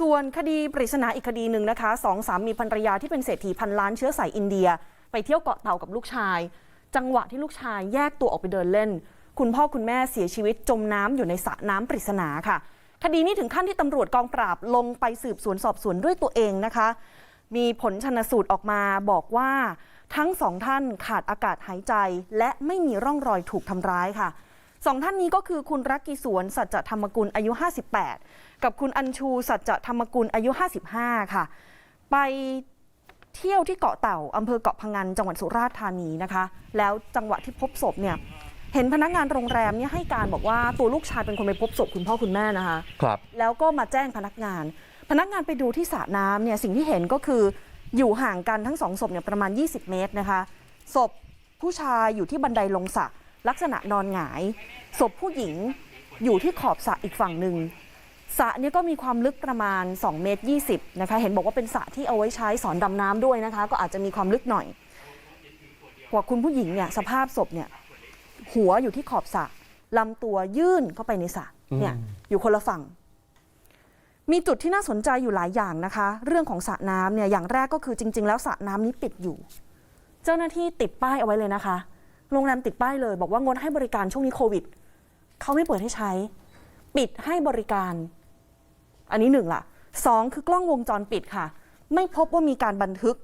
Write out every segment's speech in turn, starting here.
ส่วนคดีปริศนาอีกคดีหนึ่งนะคะสองสามีภรรยาที่เป็นเศรษฐีพันล้านเชื้อสายอินเดีย ไปเที่ยวเกาะเต่ากับลูกชาย จังหวะที่ลูกชายแยกตัวออกไปเดินเล่น คุณพ่อคุณแม่เสียชีวิตจมน้ำอยู่ในสระน้ำปริศนาค่ะ คดีนี้ถึงขั้นที่ตำรวจกองปราบลงไปสืบสวนสอบสวนด้วยตัวเองนะคะ มีผลชนสูตรออกมาบอกว่าทั้งสองท่านขาดอากาศหายใจ และไม่มีร่องรอยถูกทำร้ายค่ะ สองท่านนี้ก็คือคุณรักกีสวนสัจธรรมกุลอายุ 58 กับคุณอัญชูสัจธรรมกุลอายุ 55 ค่ะ ไปเที่ยวที่เกาะเต่าอำเภอเกาะพังงานจังหวัดสุราษฎร์ธานีนะคะ แล้วจังหวะที่พบศพเนี่ยเห็นพนักงานโรงแรมเนี่ยให้การบอกว่าตัวลูกชายเป็นคนไปพบศพคุณพ่อคุณแม่นะคะครับแล้วก็มาแจ้งพนักงาน พนักงานไปดูที่สระน้ำเนี่ยสิ่งที่เห็นก็คืออยู่ห่างกันทั้งสองศพเนี่ยประมาณ 20 เมตรนะคะ ศพผู้ชายอยู่ที่บันไดลงสระ ลักษณะนอนหงาย ศพผู้หญิงอยู่ที่ขอบสระอีกฝั่งหนึ่งสระเนี่ยก็มีความลึกประมาณ 2 เมตร 20 นะคะ เห็นบอกว่าเป็นสระที่เอาไว้ใช้สอนดำน้ำด้วยนะคะ ก็อาจจะมีความลึกหน่อย กว่าคุณผู้หญิงเนี่ยสภาพศพเนี่ยหัวอยู่ที่ขอบสระลำตัวยื่นเข้าไปในสระเนี่ยอืมอยู่คนละฝั่ง มีจุดที่น่าสนใจอยู่หลายอย่างนะคะ เรื่องของสระน้ำเนี่ยอย่างแรกก็คือจริง ๆ แล้วสระน้ำนี้ปิดอยู่ เจ้าหน้าที่ติดป้ายเอาไว้เลยนะคะ โรงแรมติดป้ายเลย บอกว่างดให้บริการช่วงนี้โควิดเขาไม่เปิดให้ใช้ ปิดให้บริการ อันนี้หนึ่งล่ะสองคือกล้องวงจรปิดค่ะ ไม่พบว่ามีการบันทึก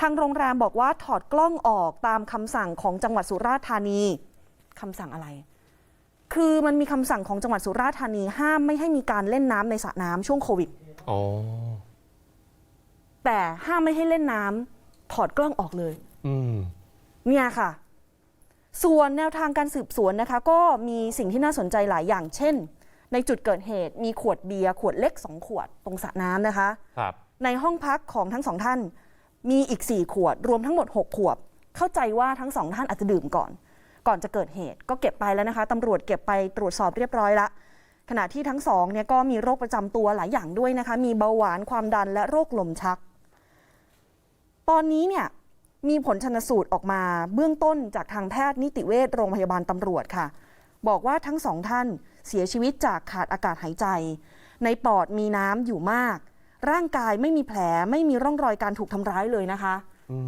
ทางโรงแรมบอกว่าถอดกล้องออกตามคำสั่งของจังหวัดสุราษฎร์ธานีคำสั่งอะไร คือมันมีคำสั่งของจังหวัดสุราษฎร์ธานีห้ามไม่ให้มีการเล่นน้ำในสระน้ำช่วงโควิดอ๋อแต่ห้ามไม่ให้เล่นน้ำถอดกล้องออกเลยอืมเนี่ยค่ะ ส่วนแนวทางการสืบสวนนะคะก็มีสิ่งที่น่าสนใจหลายอย่าง เช่น ในจุดเกิดเหตุมีขวดเบียร์ขวดเล็ก 2 ขวดตรงสระน้ำนะคะครับในห้องพักของทั้งสองท่าน มีอีก 4 ขวด รวมทั้งหมด 6 ขวดเข้าใจว่าทั้งสองท่านอาจจะดื่มก่อน ก่อนจะเกิดเหตุก็เก็บไปแล้วนะคะตำรวจเก็บไปตรวจสอบเรียบร้อยละขณะที่ทั้งสองเนี่ยก็มีโรคประจำตัวหลายอย่างด้วยนะคะ มีเบาหวานความดันและโรคลมชัก ตอนนี้เนี่ย มีผลชนสูตรออกมาเบื้องต้นจากทางแพทย์นิติเวชโรงพยาบาลตำรวจค่ะ บอกว่าทั้งสองท่านเสียชีวิตจากขาดอากาศหายใจ ในปอดมีน้ำอยู่มาก ร่างกายไม่มีแผลไม่มีร่องรอยการถูกทำร้ายเลยนะคะ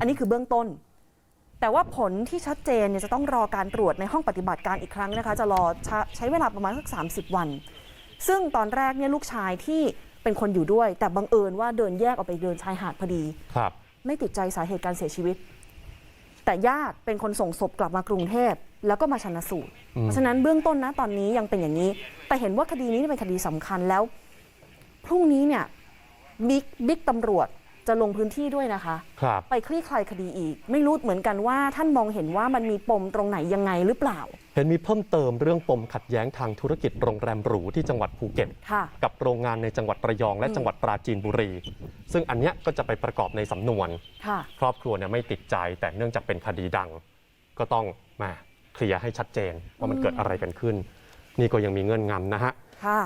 อันนี้คือเบื้องต้น แต่ว่าผลที่ชัดเจนเนี่ยจะต้องรอการตรวจในห้องปฏิบัติการอีกครั้งนะคะ จะรอใช้ใช้เวลาประมาณสัก 30 วัน ซึ่งตอนแรกเนี่ยลูกชายที่เป็นคนอยู่ด้วย แต่บังเอิญว่าเดินแยกออกไปเดินชายหาดพอดีครับ ไม่ติดใจสาเหตุการเสียชีวิต แต่ญาติเป็นคนส่งศพกลับมากรุงเทพแล้วก็มาชันสูตรอืมเพราะฉะนั้นเบื้องต้นนะตอนนี้ยังเป็นอย่างนี้ แต่เห็นว่าคดีนี้เป็นคดีสำคัญแล้ว พรุ่งนี้เนี่ยบิ๊กบิ๊กตำรวจ จะลงพื้นที่ด้วยนะคะ ครับไปคลี่คลายคดีอีก ไม่รู้เหมือนกันว่าท่านมองเห็นว่ามันมีปมตรงไหนยังไงหรือเปล่า เห็นมีเพิ่มเติมเรื่องปมขัดแย้งทางธุรกิจโรงแรมหรูที่จังหวัดภูเก็ต ค่ะ กับโรงงานในจังหวัดระยองและอืมจังหวัดปราจีนบุรี ซึ่งอันเนี้ยก็จะไปประกอบในสำนวน ค่ะ ครอบครัวเนี่ยไม่ติดใจ แต่เนื่องจากเป็นคดีดัง ก็ต้องมาเคลียร์ให้ชัดเจนว่ามันเกิดอะไรกันขึ้น นี่ก็ยังมีเงื่อนงำนะฮะ ค่ะ